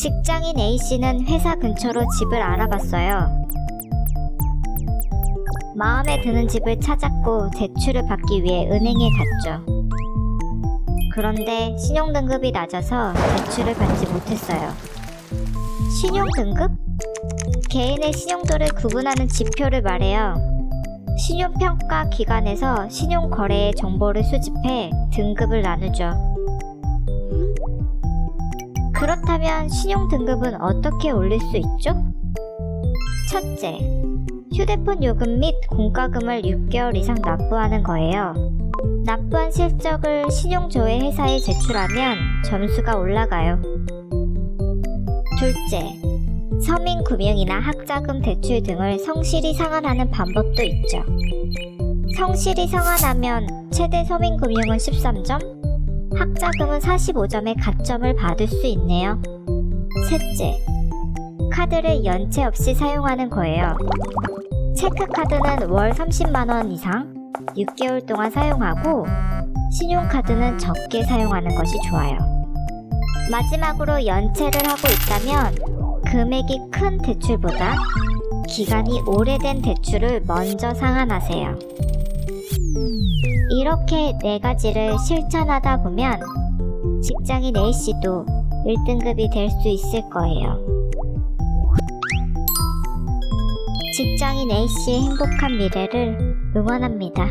직장인 A씨는 회사 근처로 집을 알아봤어요. 마음에 드는 집을 찾았고 대출을 받기 위해 은행에 갔죠. 그런데 신용등급이 낮아서 대출을 받지 못했어요. 신용등급? 개인의 신용도를 구분하는 지표를 말해요. 신용평가 기관에서 신용거래의 정보를 수집해 등급을 나누죠. 그렇다면 신용 등급은 어떻게 올릴 수 있죠? 첫째, 휴대폰 요금 및 공과금을 6개월 이상 납부하는 거예요. 납부한 실적을 신용조회 회사에 제출하면 점수가 올라가요. 둘째, 서민 금융이나 학자금 대출 등을 성실히 상환하는 방법도 있죠. 성실히 상환하면 최대 서민 금융은 13점, 학자금은 45점의 가점을 받을 수 있네요. 셋째, 카드를 연체 없이 사용하는 거예요. 체크카드는 월 30만원 이상 6개월 동안 사용하고 신용카드는 적게 사용하는 것이 좋아요. 마지막으로 연체를 하고 있다면 금액이 큰 대출보다 기간이 오래된 대출을 먼저 상환하세요. 이렇게 네 가지를 실천하다 보면 직장인 A씨도 1등급이 될 수 있을 거예요. 직장인 A씨의 행복한 미래를 응원합니다.